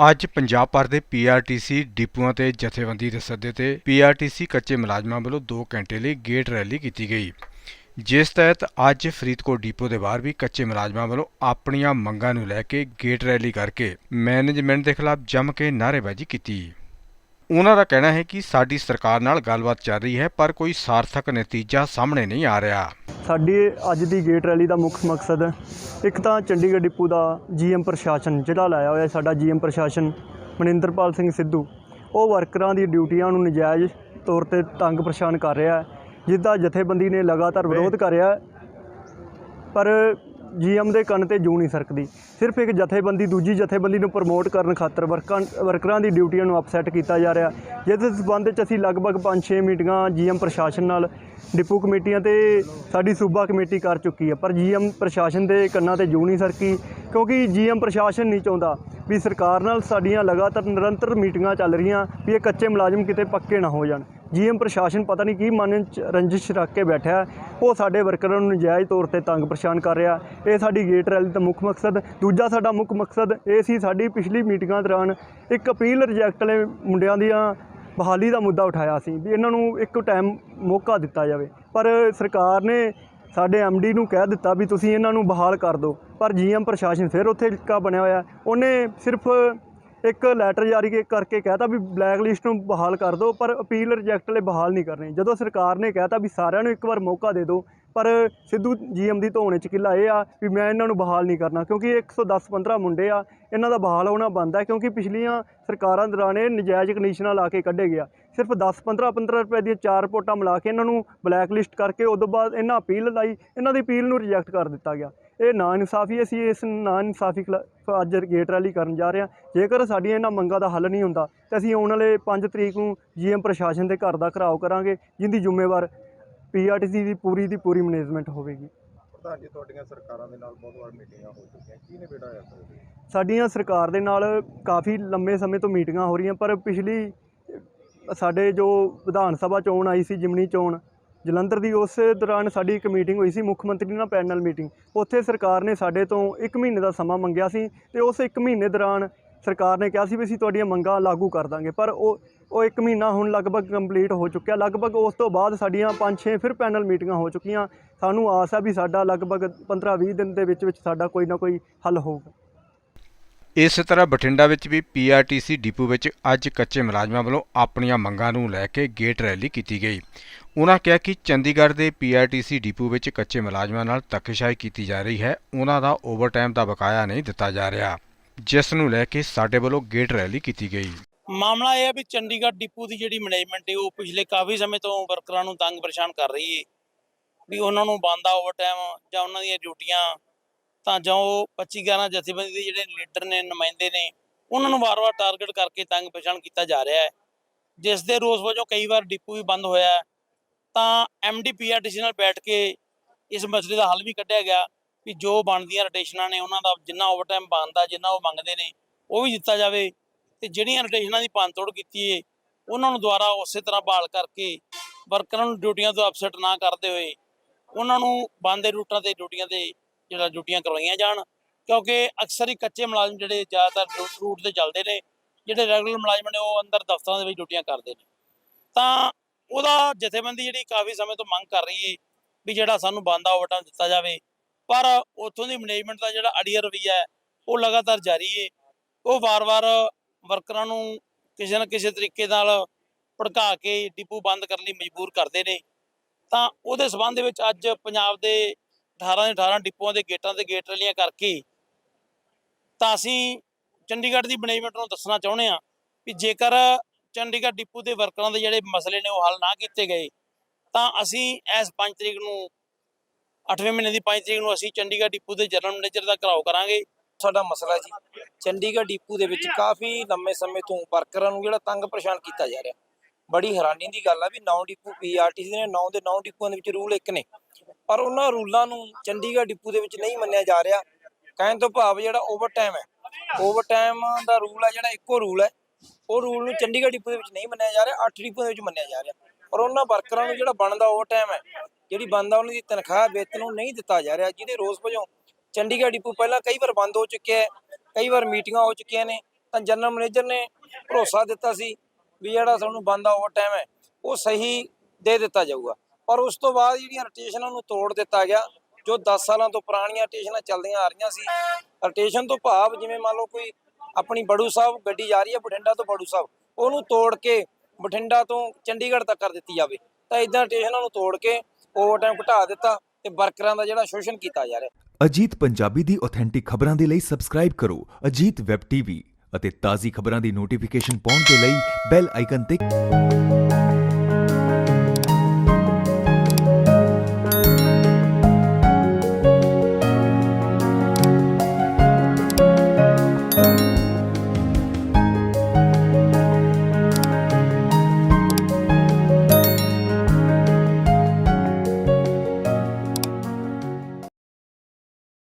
ਅੱਜ ਪੰਜਾਬ ਭਰ ਦੇ ਪੀਆਰਟੀਸੀ ਡਿਪੂਆਂ ਤੇ ਜਥੇਬੰਦੀ ਦੇ ਸੱਦੇ ਤੇ ਪੀਆਰਟੀਸੀ ਕੱਚੇ ਮੁਲਾਜ਼ਮਾਂ ਵੱਲੋਂ 2 ਘੰਟੇ ਲਈ ਗੇਟ ਰੈਲੀ ਕੀਤੀ ਗਈ। ਜਿਸ ਤਹਿਤ ਅੱਜ ਫਰੀਦਕੋਟ ਡਿਪੂ ਦੇ ਬਾਹਰ ਵੀ ਕੱਚੇ ਮੁਲਾਜ਼ਮਾਂ ਵੱਲੋਂ ਆਪਣੀਆਂ ਮੰਗਾਂ ਨੂੰ ਲੈ ਕੇ ਗੇਟ ਰੈਲੀ ਕਰਕੇ ਮੈਨੇਜਮੈਂਟ ਦੇ ਖਿਲਾਫ ਜੰਮ ਕੇ ਨਾਅਰੇਬਾਜ਼ੀ ਕੀਤੀ। ਉਹਨਾਂ ਦਾ ਕਹਿਣਾ ਹੈ ਕਿ ਸਾਡੀ ਸਰਕਾਰ ਨਾਲ ਗੱਲਬਾਤ ਚੱਲ ਰਹੀ ਹੈ ਪਰ ਕੋਈ ਸਾਰਥਕ ਨਤੀਜਾ ਸਾਹਮਣੇ ਨਹੀਂ ਆ ਰਿਹਾ। ਸਾਡੀ ਅੱਜ ਦੀ ਗੇਟ ਰੈਲੀ ਦਾ ਮੁੱਖ ਮਕਸਦ ਇੱਕ ਤਾਂ ਚੰਡੀਗੜ੍ਹ ਡਿਪੂ ਦਾ ਜੀਐਮ ਪ੍ਰਸ਼ਾਸਨ ਜਿਹੜਾ ਲਾਇਆ ਹੋਇਆ ਸਾਡਾ ਜੀਐਮ ਪ੍ਰਸ਼ਾਸਨ ਮਨਿੰਦਰਪਾਲ ਸਿੰਘ ਸਿੱਧੂ। ਉਹ ਵਰਕਰਾਂ ਦੀ ਡਿਊਟੀਆਂ ਨੂੰ ਨਜਾਇਜ਼ ਤੌਰ ਤੇ ਤੰਗ ਪਰੇਸ਼ਾਨ ਕਰ ਰਿਹਾ ਹੈ ਜਿੱਦਾਂ ਜਥੇਬੰਦੀ ਨੇ ਲਗਾਤਾਰ ਵਿਰੋਧ ਕਰਿਆ ਪਰ ਜੀਐਮ ਦੇ ਕੰਨ ਤੇ ਜੂ ਨਹੀਂ ਸਰਕਦੀ। ਸਿਰਫ ਇੱਕ ਜਥੇਬੰਦੀ ਦੂਜੀ ਜਥੇਬੰਦੀ ਨੂੰ ਪ੍ਰਮੋਟ ਕਰਨ ਖਾਤਰ ਵਰਕਾਂ ਵਰਕਰਾਂ ਦੀ ਡਿਊਟੀਆਂ ਨੂੰ ਅਪਸੈਟ ਕੀਤਾ ਜਾ ਰਿਹਾ। ਜਿਸ ਸਬੰਧ ਵਿੱਚ ਅਸੀਂ ਲਗਭਗ 5-6 ਮੀਟਿੰਗਾਂ ਜੀਐਮ ਪ੍ਰਸ਼ਾਸਨ ਨਾਲ, ਡਿਪੂ ਕਮੇਟੀਆਂ ਤੇ ਸਾਡੀ ਸੂਬਾ ਕਮੇਟੀ ਕਰ ਚੁੱਕੀ ਹੈ। ਪਰ ਜੀਐਮ ਪ੍ਰਸ਼ਾਸਨ ਦੇ ਕੰਨਾਂ ਤੇ ਜੂ ਨਹੀਂ ਸਰਕੀ, ਕਿਉਂਕਿ ਜੀਐਮ ਪ੍ਰਸ਼ਾਸਨ ਨਹੀਂ ਚਾਹੁੰਦਾ ਵੀ ਸਰਕਾਰ ਨਾਲ ਸਾਡੀਆਂ ਲਗਾਤਾਰ ਨਿਰੰਤਰ ਮੀਟਿੰਗਾਂ ਚੱਲ ਰਹੀਆਂ, ਵੀ ਇਹ ਕੱਚੇ ਮੁਲਾਜ਼ਮ ਕਿਤੇ ਪੱਕੇ ਨਾ ਹੋ ਜਾਣ। ਜੀਐਮ ਪ੍ਰਸ਼ਾਸਨ ਪਤਾ ਨਹੀਂ ਕੀ ਮਨ ਚ ਰੰਜਿਸ਼ ਰੱਖ ਕੇ ਬੈਠਾ ਉਹ ਸਾਡੇ ਵਰਕਰਾਂ ਨੂੰ ਨਜਾਇਜ਼ ਤੌਰ ਤੇ ਤੰਗ ਪਰੇਸ਼ਾਨ ਕਰ ਰਿਹਾ। ਇਹ ਸਾਡੀ ਗੇਟ ਰੈਲੀ ਦਾ ਮੁੱਖ ਮਕਸਦ। ਦੂਜਾ ਸਾਡਾ ਮੁੱਖ ਮਕਸਦ, ਇਹ ਸੀ ਸਾਡੀ ਪਿਛਲੀ ਮੀਟਿੰਗਾਂ ਦੌਰਾਨ ਇੱਕ ਅਪੀਲ ਰਿਜੈਕਟ ਵਾਲੇ ਮੁੰਡਿਆਂ ਦੀਆਂ ਬਹਾਲੀ ਦਾ ਮੁੱਦਾ ਉਠਾਇਆ ਸੀ ਵੀ ਇਹਨਾਂ ਨੂੰ ਇੱਕ ਟਾਈਮ ਮੌਕਾ ਦਿੱਤਾ ਜਾਵੇ। ਪਰ ਸਰਕਾਰ ਨੇ ਸਾਡੇ ਐਮਡੀ ਨੂੰ ਕਹਿ ਦਿੱਤਾ ਵੀ ਤੁਸੀਂ ਇਹਨਾਂ ਨੂੰ ਬਹਾਲ ਕਰ ਦਿਓ। ਪਰ ਜੀਐਮ ਪ੍ਰਸ਼ਾਸਨ ਫਿਰ ਉੱਥੇ ਲਿਕਾ ਬਣਿਆ ਹੋਇਆ। ਉਹਨੇ ਸਿਰਫ ਇੱਕ ਲੈਟਰ ਜਾਰੀ ਕੇ- ਕਰਕੇ ਕਹਿਤਾ ਵੀ ਬਲੈਕ ਲਿਸਟ ਨੂੰ ਬਹਾਲ ਕਰ ਦਿਓ, ਪਰ ਅਪੀਲ ਰਿਜੈਕਟ ਲਈ ਬਹਾਲ ਨਹੀਂ ਕਰਨੀ। ਜਦੋਂ ਸਰਕਾਰ ਨੇ ਕਹਿਤਾ ਵੀ ਸਾਰਿਆਂ ਨੂੰ ਇੱਕ ਵਾਰ ਮੌਕਾ ਦੇ ਦਿਓ, ਪਰ ਸਿੱਧੂ ਜੀਐਮ ਦੀ ਧੋਣੇ ਚ ਕਿੱਲਾ ਇਹ ਆ ਵੀ ਮੈਂ ਇਹਨਾਂ ਨੂੰ ਬਹਾਲ ਨਹੀਂ ਕਰਨਾ, ਕਿਉਂਕਿ 110 15 ਮੁੰਡੇ ਆ, ਇਹਨਾਂ ਦਾ ਬਹਾਲ ਹੋਣਾ ਬੰਦ ਹੈ, ਕਿਉਂਕਿ ਪਿਛਲੀਆਂ ਸਰਕਾਰਾਂ ਦੌਰਾਨ ਇਹ ਨਜਾਇਜ਼ ਕੰਡੀਸ਼ਨਾਂ ਲਾ ਕੇ ਕੱਢੇ ਗਿਆ। ਸਿਰਫ 10 15 15 ਰੁਪਏ ਦੀਆਂ ਚਾਰ ਰਿਪੋਰਟਾਂ ਮਿਲਾ ਕੇ ਇਹਨਾਂ ਨੂੰ ਬਲੈਕ ਲਿਸਟ ਕਰਕੇ, ਉਦੋਂ ਬਾਅਦ ਇਹਨਾਂ ਅਪੀਲ ਲਾਈ, ਇਹਨਾਂ ਦੀ ਅਪੀਲ ਨੂੰ ਰਿਜੈਕਟ ਕਰ ਦਿੱਤਾ ਗਿਆ। ਇਹ ਨਾ ਇਨਸਾਫੀ ਅਸੀਂ ਇਸ ਨਾ ਇਨਸਾਫੀ ਅੱਜ ਗੇਟ ਰੈਲੀ ਕਰਨ ਜਾ ਰਹੇ ਹਾਂ। ਜੇਕਰ ਸਾਡੀਆਂ ਇਹਨਾਂ ਮੰਗਾਂ ਦਾ ਹੱਲ ਨਹੀਂ ਹੁੰਦਾ ਤਾਂ ਅਸੀਂ ਆਉਣ ਵਾਲੇ 5 ਤਰੀਕ ਨੂੰ ਜੀਐਮ ਪ੍ਰਸ਼ਾਸਨ ਦੇ ਘਰ ਦਾ ਘਰਾਓ ਕਰਾਂਗੇ ਜਿੰਦੀ ਜ਼ਿੰਮੇਵਾਰ ਪੀਆਰਟੀਸੀ ਦੀ ਪੂਰੀ ਦੀ ਪੂਰੀ ਮੈਨੇਜਮੈਂਟ ਹੋਵੇਗੀ। ਪ੍ਰਧਾਨ ਜੀ ਤੁਹਾਡੀਆਂ ਸਰਕਾਰਾਂ ਦੇ ਨਾਲ ਬਹੁਤ ਵਾਰ ਮੀਟਿੰਗਾਂ ਹੋ ਚੁੱਕੀਆਂ ਕੀ ਨੇ ਬੇਟਾ ਹੋਇਆ ਸਰ ਸਾਡੀਆਂ ਸਰਕਾਰ ਦੇ ਨਾਲ ਕਾਫੀ ਲੰਮੇ ਸਮੇਂ ਤੋਂ ਮੀਟਿੰਗਾਂ ਹੋ ਰਹੀਆਂ ਪਰ ਪਿਛਲੀ ਸਾਡੇ ਜੋ ਵਿਧਾਨ ਸਭਾ ਚੋਣ ਆਈ ਸੀ ਜਿਮਨੀ ਚੋਣ ਜਲੰਧਰ ਦੀ ਉਸ ਦੌਰਾਨ ਸਾਡੀ ਇੱਕ ਮੀਟਿੰਗ ਹੋਈ ਸੀ, ਮੁੱਖ ਮੰਤਰੀ ਨਾਲ ਪੈਨਲ ਮੀਟਿੰਗ ਉੱਥੇ ਸਰਕਾਰ ਨੇ ਸਾਡੇ ਤੋਂ 1 ਮਹੀਨੇ ਦਾ ਸਮਾਂ ਮੰਗਿਆ ਸੀ ਤੇ ਉਸ 1 ਮਹੀਨੇ ਦੌਰਾਨ ਸਰਕਾਰ ਨੇ ਕਿਹਾ ਸੀ ਵੀ ਅਸੀਂ ਤੁਹਾਡੀਆਂ ਮੰਗਾਂ ਲਾਗੂ ਕਰ ਦਾਂਗੇ, ਪਰ ਉਹ ਉਹ 1 ਮਹੀਨਾ ਹੁਣ ਲਗਭਗ ਕੰਪਲੀਟ ਹੋ ਚੁੱਕਿਆ। ਲਗਭਗ ਉਸ ਤੋਂ ਬਾਅਦ ਸਾਡੀਆਂ 5-6 ਫਿਰ ਪੈਨਲ ਮੀਟਿੰਗਾਂ ਹੋ ਚੁੱਕੀਆਂ। ਸਾਨੂੰ ਆਸ ਹੈ ਵੀ ਸਾਡਾ ਲਗਭਗ 15-20 ਦਿਨ ਦੇ ਵਿੱਚ ਵਿੱਚ ਸਾਡਾ ਕੋਈ ਨਾ ਕੋਈ ਹੱਲ ਹੋਊਗਾ। ਇਸੇ ਤਰ੍ਹਾਂ ਬਠਿੰਡਾ ਵਿੱਚ ਵੀ ਪੀਆਰਟੀਸੀ ਡਿਪੂ ਵਿੱਚ ਅੱਜ ਕੱਚੇ ਮੁਲਾਜ਼ਮਾਂ ਵੱਲੋਂ ਆਪਣੀਆਂ ਮੰਗਾਂ ਨੂੰ ਲੈ ਕੇ ਗੇਟ ਰੈਲੀ ਕੀਤੀ ਗਈ। ਉਹਨਾਂ ਕਿਹਾ ਕਿ ਚੰਡੀਗੜ੍ਹ ਦੇ ਪੀਆਰਟੀਸੀ ਡਿਪੂ ਵਿੱਚ ਕੱਚੇ ਮੁਲਾਜ਼ਮਾਂ ਨਾਲ ਧੱਕੇਸ਼ਾਹੀ ਕੀਤੀ ਜਾ ਰਹੀ ਹੈ। ਉਹਨਾਂ ਦਾ ਓਵਰਟਾਈਮ ਦਾ ਬਕਾਇਆ ਨਹੀਂ ਦਿੱਤਾ ਜਾ ਰਿਹਾ, ਜਿਸ ਨੂੰ ਲੈ ਕੇ ਸਾਡੇ ਵੱਲੋਂ ਗੇਟ ਰੈਲੀ ਕੀਤੀ ਗਈ। ਮਾਮਲਾ ਇਹ ਹੈ ਵੀ ਚੰਡੀਗੜ੍ਹ ਡਿਪੂ ਦੀ ਜਿਹੜੀ ਮੈਨੇਜਮੈਂਟ ਹੈ, ਉਹ ਪਿਛਲੇ ਕਾਫੀ ਸਮੇਂ ਤੋਂ ਵਰਕਰਾਂ ਨੂੰ ਤੰਗ ਪਰੇਸ਼ਾਨ ਕਰ ਰਹੀ ਹੈ ਵੀ ਉਹਨਾਂ ਨੂੰ ਬੰਦਾ ਓਵਰਟਾਈਮ ਜਾਂ ਉਹਨਾਂ ਦੀਆਂ ਡਿਊਟੀਆਂ ਤਾਂ ਜਾਂ ਉਹ 25 11 ਜਥੇਬੰਦੀ ਦੇ ਜਿਹੜੇ ਲੀਡਰ ਨੇ, ਨੁਮਾਇੰਦੇ ਨੇ, ਉਹਨਾਂ ਨੂੰ ਵਾਰ-ਵਾਰ ਟਾਰਗੇਟ ਕਰਕੇ ਤੰਗ ਪਛਾਣ ਕੀਤਾ ਜਾ ਰਿਹਾ ਹੈ ਜਿਸ ਦੇ ਰੋਸ ਵਜੋਂ ਕਈ ਵਾਰ ਡਿਪੂ ਵੀ ਬੰਦ ਹੋਇਆ ਹੈ। ਤਾਂ ਐਮਡੀਪੀਆਰਟੀਸੀ ਨਾਲ ਬੈਠ ਕੇ ਇਸ ਮਸਲੇ ਦਾ ਹੱਲ ਵੀ ਕੱਢਿਆ ਗਿਆ ਵੀ ਜੋ ਬਣਦੀਆਂ ਰੋਟੇਸ਼ਨਾਂ ਨੇ, ਉਹਨਾਂ ਦਾ ਜਿੰਨਾ ਓਵਰਟਾਈਮ ਬਣਦਾ, ਜਿੰਨਾ ਉਹ ਮੰਗਦੇ ਨੇ, ਉਹ ਵੀ ਦਿੱਤਾ ਜਾਵੇ ਤੇ ਜਿਹੜੀਆਂ ਰੋਟੇਸ਼ਨਾਂ ਦੀ ਭੰਨਤੋੜ ਕੀਤੀ ਏ, ਉਹਨਾਂ ਨੂੰ ਦੁਬਾਰਾ ਉਸੇ ਤਰ੍ਹਾਂ ਬਹਾਲ ਕਰਕੇ ਵਰਕਰਾਂ ਨੂੰ ਡਿਊਟੀਆਂ ਤੋਂ ਅਪਸੈਟ ਨਾ ਕਰਦੇ ਹੋਏ, ਉਹਨਾਂ ਨੂੰ ਬੰਦ ਰੂਟਾਂ ਤੇ ਡਿਊਟੀਆਂ ਤੇ ਜਿਹੜਾ ਡਿਊਟੀਆਂ ਕਰਵਾਈਆਂ ਜਾਣ, ਕਿਉਂਕਿ ਅਕਸਰ ਹੀ ਕੱਚੇ ਮੁਲਾਜ਼ਮ ਜਿਹੜੇ ਜ਼ਿਆਦਾਤਰ ਰੂਟ ਤੇ ਚੱਲਦੇ ਨੇ, ਜਿਹੜੇ ਰੈਗੂਲਰ ਮੁਲਾਜ਼ਮ ਨੇ ਉਹ ਅੰਦਰ ਦਫ਼ਤਰਾਂ ਦੇ ਵਿੱਚ ਡਿਊਟੀਆਂ ਕਰਦੇ ਨੇ। ਤਾਂ ਉਹਦਾ ਜਥੇਬੰਦੀ ਜਿਹੜੀ ਕਾਫੀ ਸਮੇਂ ਤੋਂ ਮੰਗ ਕਰ ਰਹੀ ਹੈ ਵੀ ਜਿਹੜਾ ਸਾਨੂੰ ਬੰਦਾ ਓਵਰਟਾਈਮ ਦਿੱਤਾ ਜਾਵੇ, ਪਰ ਉੱਥੋਂ ਦੀ ਮੈਨੇਜਮੈਂਟ ਦਾ ਜਿਹੜਾ ਅੜੀਅਰ ਰਵੱਈਆ ਹੈ, ਉਹ ਲਗਾਤਾਰ ਜਾਰੀ ਹੈ। ਉਹ ਵਾਰ-ਵਾਰ ਵਰਕਰਾਂ ਨੂੰ ਕਿਸੇ ਨਾ ਕਿਸੇ ਤਰੀਕੇ ਨਾਲ ਭੜਕਾ ਕੇ ਡਿਪੂ ਬੰਦ ਕਰਨ ਲਈ ਮਜਬੂਰ ਕਰਦੇ ਨੇ। ਤਾਂ ਉਹਦੇ ਸਬੰਧ ਦੇ ਵਿੱਚ ਅੱਜ ਪੰਜਾਬ ਦੇ 18 ਦੇ 18 ਡਿਪੂਆਂ ਦੇ ਗੇਟਾਂ ਤੇ ਗੇਟ ਰੈਲੀਆਂ ਕਰਕੇ ਤਾਂ ਅਸੀਂ ਚੰਡੀਗੜ੍ਹ ਦੀ ਮੈਨੇਜਮੈਂਟ ਨੂੰ ਦੱਸਣਾ ਚਾਹੁੰਦੇ ਹਾਂ ਵੀ ਜੇਕਰ ਚੰਡੀਗੜ੍ਹ ਡਿਪੂ ਦੇ ਵਰਕਰਾਂ ਦੇ ਜਿਹੜੇ ਮਸਲੇ ਨੇ ਉਹ ਹੱਲ ਨਾ ਕੀਤੇ ਗਏ, ਤਾਂ ਅਸੀਂ ਇਸ 5 ਤਰੀਕ ਨੂੰ 8ਵੇਂ ਮਹੀਨੇ ਦੀ 5 ਤਰੀਕ ਨੂੰ ਅਸੀਂ ਚੰਡੀਗੜ੍ਹ ਡਿਪੂ ਦੇ ਜਨਰਲ ਮੈਨੇਜਰ ਦਾ ਘਰਾਓ ਕਰਾਂਗੇ। ਸਾਡਾ ਮਸਲਾ ਜੀ, ਚੰਡੀਗੜ੍ਹ ਡਿਪੂ ਦੇ ਵਿੱਚ ਕਾਫੀ ਲੰਮੇ ਸਮੇਂ ਤੋਂ ਵਰਕਰਾਂ ਨੂੰ ਜਿਹੜਾ ਤੰਗ ਪਰੇਸ਼ਾਨ ਕੀਤਾ ਜਾ ਰਿਹਾ। ਬੜੀ ਹੈਰਾਨੀ ਦੀ ਗੱਲ ਆ ਵੀ 9 ਡਿਪੂ ਪੀਆਰਟੀਸੀ ਨੇ 9 ਦੇ 9 ਡਿਪੂਆਂ ਦੇ ਵਿੱਚ ਰੂਲ ਇੱਕ ਨੇ। ਪਰ ਉਹਨਾਂ ਰੂਲਾਂ ਨੂੰ ਚੰਡੀਗੜ੍ਹ ਡਿਪੂ ਦੇ ਵਿੱਚ ਨਹੀਂ ਮੰਨਿਆ ਜਾ ਰਿਹਾ। ਕਹਿਣ ਤੋਂ ਭਾਵ ਜਿਹੜਾ ਓਵਰਟਾਈਮ ਹੈ। ਓਵਰਟਾਈਮ ਦਾ ਰੂਲ ਹੈ ਜਿਹੜਾ ਇੱਕੋ ਰੂਲ ਹੈ। ਉਹ ਰੂਲ ਨੂੰ ਚੰਡੀਗੜ੍ਹ ਡਿਪੂ ਦੇ ਵਿੱਚ ਨਹੀਂ ਮੰਨਿਆ ਜਾ ਰਿਹਾ 8 ਡਿਪੂ ਦੇ ਵਿੱਚ ਮੰਨਿਆ ਜਾ ਰਿਹਾ। ਔਰ ਉਹਨਾਂ ਵਰਕਰਾਂ ਨੂੰ ਜਿਹੜਾ ਬਣਦਾ ਓਵਰਟਾਈਮ ਹੈ, ਜਿਹੜੀ ਬਣਦਾ ਉਹਨਾਂ ਦੀ ਤਨਖਾਹ ਵੇਤਨ ਨੂੰ ਨਹੀਂ ਦਿੱਤਾ ਜਾ ਰਿਹਾ, ਜਿਹਦੇ ਰੋਸ ਵਜੋਂ ਚੰਡੀਗੜ੍ਹ ਡਿਪੂ ਪਹਿਲਾਂ ਕਈ ਵਾਰ ਬੰਦ ਹੋ ਚੁੱਕਿਆ ਹੈ, ਕਈ ਵਾਰ ਮੀਟਿੰਗਾਂ ਹੋ ਚੁੱਕੀਆਂ ਨੇ। ਤਾਂ ਜਨਰਲ ਮੈਨੇਜਰ ਨੇ ਭਰੋਸਾ ਦਿੱਤਾ ਸੀ ਵੀ ਜਿਹੜਾ ਸਾਨੂੰ ਬੰਦਾ ਓਵਰ ਹੈ, ਉਹ ਸਹੀ ਦੇ ਦਿੱਤਾ ਜਾਊਗਾ। ਪਰ ਉਸ ਤੋਂ ਬਾਅਦ ਜਿਹੜੀਆਂ ਰੋਟੇਸ਼ਨਾਂ ਨੂੰ ਤੋੜ ਦਿੱਤਾ ਗਿਆ, ਜੋ 10 ਸਾਲਾਂ ਤੋਂ ਪੁਰਾਣੀਆਂ ਰੋਟੇਸ਼ਨਾਂ ਚੱਲਦੀਆਂ ਆ ਰਹੀਆਂ ਸੀ। ਰੋਟੇਸ਼ਨ ਤੋਂ ਭਾਵ ਜਿਵੇਂ ਮੰਨ ਲਓ ਕੋਈ ਆਪਣੀ ਬੜੂ ਸਾਹਿਬ ਗੱਡੀ ਜਾ ਰਹੀ ਹੈ ਬਠਿੰਡਾ ਤੋਂ ਬੜੂ ਸਾਹਿਬ, ਉਹਨੂੰ ਤੋੜ ਕੇ ਬਠਿੰਡਾ ਤੋਂ ਚੰਡੀਗੜ੍ਹ ਤੱਕ ਕਰ ਦਿੱਤੀ ਜਾਵੇ। ਤਾਂ ਇਦਾਂ ਰੋਟੇਸ਼ਨਾਂ ਨੂੰ ਤੋੜ ਕੇ ਓਵਰਟਾਈਮ ਘਟਾ ਦਿੱਤਾ ਤੇ ਵਰਕਰਾਂ ਦਾ ਜਿਹੜਾ ਸ਼ੋਸ਼ਣ ਕੀਤਾ ਜਾ ਰਿਹਾ। ਅਜੀਤ ਪੰਜਾਬੀ ਦੀ ਆਥੈਂਟਿਕ ਖਬਰਾਂ ਦੇ ਲਈ ਸਬਸਕ੍ਰਾਈਬ ਕਰੋ ਅਜੀਤ ਵੈਬ ਟੀਵੀ ਅਤੇ ਤਾਜ਼ੀ ਖਬਰਾਂ ਦੀ ਨੋਟੀਫਿਕੇਸ਼ਨ ਪਾਉਣ ਦੇ ਲਈ ਬੈਲ ਆਈਕਨ ਤੇ